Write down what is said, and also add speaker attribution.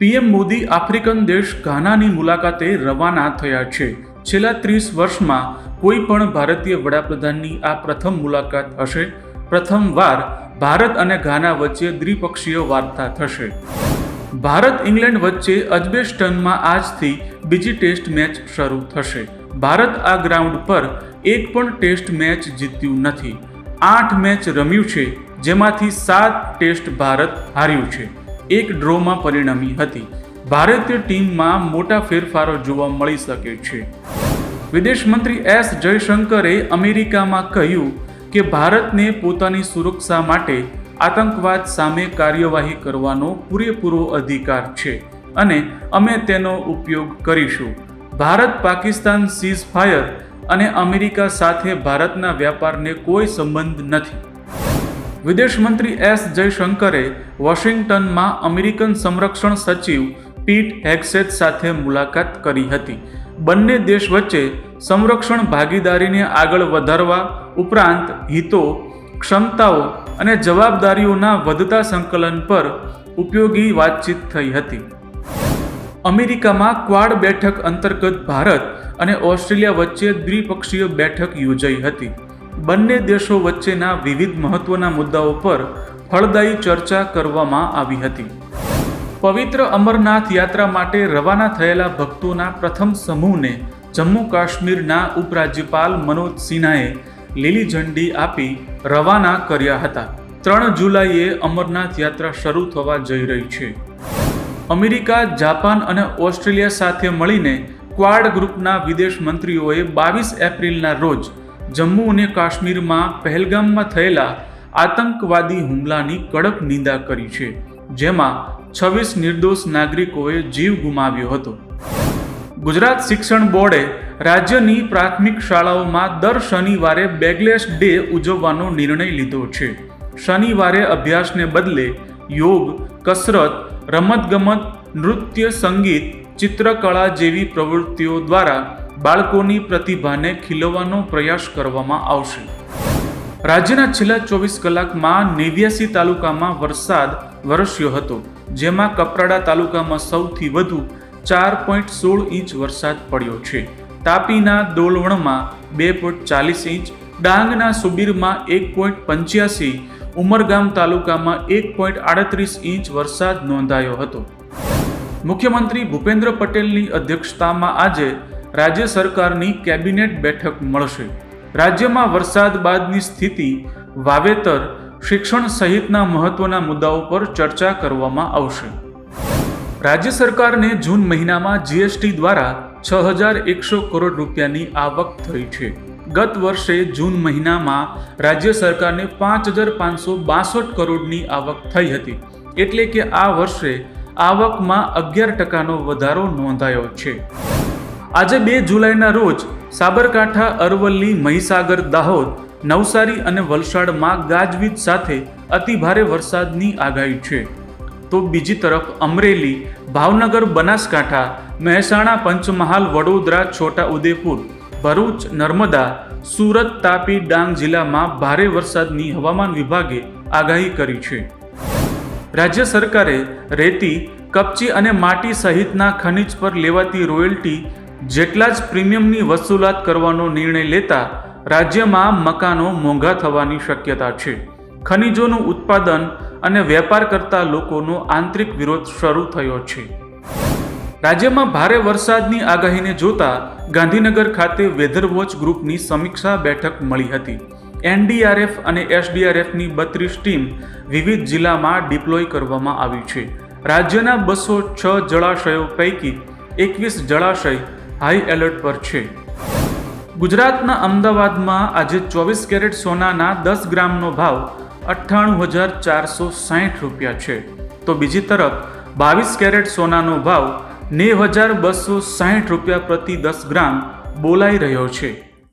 Speaker 1: PM Modi African દેશ ઘાનાની મુલાકાતે રવાના થયા છે. છેલ્લા ત્રીસ વર્ષમાં કોઈ પણ ભારતીય વડાપ્રધાનની આ પ્રથમ મુલાકાત હશે. પ્રથમવાર ભારત અને ઘાના વચ્ચે દ્વિપક્ષીય વાર્તા થશે. ભારત ઇંગ્લેન્ડ વચ્ચે અજબેસ્ટનમાં આજથી બીજી ટેસ્ટ મેચ શરૂ થશે. ભારત આ ગ્રાઉન્ડ પર એક પણ ટેસ્ટ મેચ જીત્યું નથી. આઠ મેચ રમ્યું છે, જેમાંથી સાત ટેસ્ટ ભારત હાર્યું છે. એક ડ્રોમાં પરિણમી હતી. ભારતીય ટીમમાં મોટા ફેરફારો જોવા મળી શકે છે. વિદેશ મંત્રી એસ જયશંકરે અમેરિકામાં કહ્યું કે ભારતને પોતાની સુરક્ષા માટે આતંકવાદ સામે કાર્યવાહી કરવાનો પૂરેપૂરો અધિકાર છે અને અમે તેનો ઉપયોગ કરીશું. ભારત પાકિસ્તાન સીઝ ફાયર અને અમેરિકા સાથે ભારતના વ્યાપારને કોઈ સંબંધ નથી. વિદેશ મંત્રી એસ જયશંકરે વોશિંગ્ટનમાં અમેરિકન સંરક્ષણ સચિવ પીટ હેગસેટ સાથે મુલાકાત કરી હતી. બંને દેશ વચ્ચે સંરક્ષણ ભાગીદારીને આગળ વધારવા ઉપરાંત હિતો, ક્ષમતાઓ અને જવાબદારીઓના વધતા સંકલન પર ઉપયોગી વાતચીત થઈ હતી. અમેરિકામાં ક્વાડ બેઠક અંતર્ગત ભારત અને ઓસ્ટ્રેલિયા વચ્ચે દ્વિપક્ષીય બેઠક યોજાઈ હતી. બંને દેશો વચ્ચેના વિવિધ મહત્વના મુદ્દાઓ પર ફળદાયી ચર્ચા કરવામાં આવી હતી. પવિત્ર અમરનાથ યાત્રા માટે રવાના થયેલા ભક્તોના પ્રથમ સમૂહને જમ્મુ કાશ્મીરના ઉપરાજ્યપાલ મનોજ સિન્હાએ લીલી ઝંડી આપી રવાના કર્યા હતા. ત્રણ જુલાઈએ અમરનાથ યાત્રા શરૂ થવા જઈ રહી છે. અમેરિકા, જાપાન અને ઓસ્ટ્રેલિયા સાથે મળીને ક્વાડ ગ્રુપના વિદેશ મંત્રીઓએ બાવીસ એપ્રિલના રોજ જમ્મુ અને કાશ્મીરમાં પહેલગામમાં થયેલા આતંકવાદી હુમલાની કડક નિંદા કરી છે, જેમાં છવ્વીસ નિર્દોષ નાગરિકોએ જીવ ગુમાવ્યો હતો. ગુજરાત શિક્ષણ બોર્ડે રાજ્યની પ્રાથમિક શાળાઓમાં દર શનિવારે બેગલેસ ડે ઉજવવાનો નિર્ણય લીધો છે. શનિવારે અભ્યાસને બદલે યોગ, કસરત, રમતગમત, નૃત્ય, સંગીત, ચિત્રકળા જેવી પ્રવૃત્તિઓ દ્વારા બાળકોની પ્રતિભાને ખીલવવાનો પ્રયાસ કરવામાં આવશે. રાજ્યના છેલ્લા ચોવીસ કલાકમાં નેવ્યાસી તાલુકામાં વરસાદ વરસ્યો હતો, જેમાં કપરાડા તાલુકામાં સૌથી વધુ ચાર પોઈન્ટ સોળ ઇંચ વરસાદ પડ્યો છે. તાપીના દોલવણમાં બે પોઈન્ટ ચાલીસ ઇંચ, ડાંગના સુબીરમાં એક પોઈન્ટ પંચ્યાસી, ઉમરગામ તાલુકામાં એક પોઈન્ટ આડત્રીસ ઇંચ વરસાદ નોંધાયો હતો. મુખ્યમંત્રી ભૂપેન્દ્ર પટેલની અધ્યક્ષતામાં આજે રાજ્ય સરકારની કેબિનેટ બેઠક મળશે. રાજ્યમાં વરસાદ બાદની સ્થિતિ, વાવેતર, શિક્ષણ સહિતના મહત્વના મુદ્દાઓ પર ચર્ચા કરવામાં આવશે. રાજ્ય સરકારને જૂન મહિનામાં જીએસટી દ્વારા છ હજાર એકસો કરોડ રૂપિયાની આવક થઈ છે. ગત વર્ષે જૂન મહિનામાં રાજ્ય સરકારને પાંચ હજાર પાંચસો બાસઠ કરોડની આવક થઈ હતી. એટલે કે આ વર્ષે આવકમાં અગિયાર ટકાનો વધારો નોંધાયો છે. આજે બે જુલાઈના રોજ સાબરકાંઠા, અરવલ્લી, મહીસાગર, દાહોદ, નવસારી અને વલસાડમાં ગાજવીજ સાથે અતિભારે વરસાદની આગાહી છે. તો બીજી તરફ અમરેલી, ભાવનગર, બનાસકાંઠા, મહેસાણા, પંચમહાલ, વડોદરા છોટા ઉદેપુર ભરૂચ, નર્મદા, સુરત, તાપી, ડાંગ જિલ્લામાં ભારે વરસાદની હવામાન વિભાગે આગાહી કરી છે. રાજ્ય સરકારે રેતી, કપચી અને માટી સહિતના ખનિજ પર લેવાતી રોયલ્ટી જેટલા જ પ્રીમિયમની વસૂલાત કરવાનો નિર્ણય લેતા રાજ્યમાં મકાનો મોંઘા થવાની શક્યતા છે. ખનિજોનું ઉત્પાદન અને વેપાર કરતા લોકોનો આંતરિક વિરોધ શરૂ થયો છે. રાજ્યમાં ભારે વરસાદની આગાહીને જોતા ગાંધીનગર ખાતે વેધર વોચ ગ્રુપની સમીક્ષા બેઠક મળી હતી. એનડીઆરએફ અને એસડીઆરએફની બત્રીસ ટીમ વિવિધ જિલ્લામાં ડિપ્લોય કરવામાં આવી છે. રાજ્યના બસો છ જળાશયો પૈકી એકવીસ જળાશય હાઈ એલર્ટ પર છે. ગુજરાતના અમદાવાદમાં આજે ચોવીસ કેરેટ સોનાના દસ ગ્રામનો ભાવ અઠ્ઠાણું હજાર ચારસો સાહીઠ રૂપિયા છે. તો બીજી તરફ, બાવીસ કેરેટ સોનાનો ભાવ નેવ હજાર બસો સાહીઠ રૂપિયા પ્રતિ દસ ગ્રામ બોલાઈ રહ્યો છે.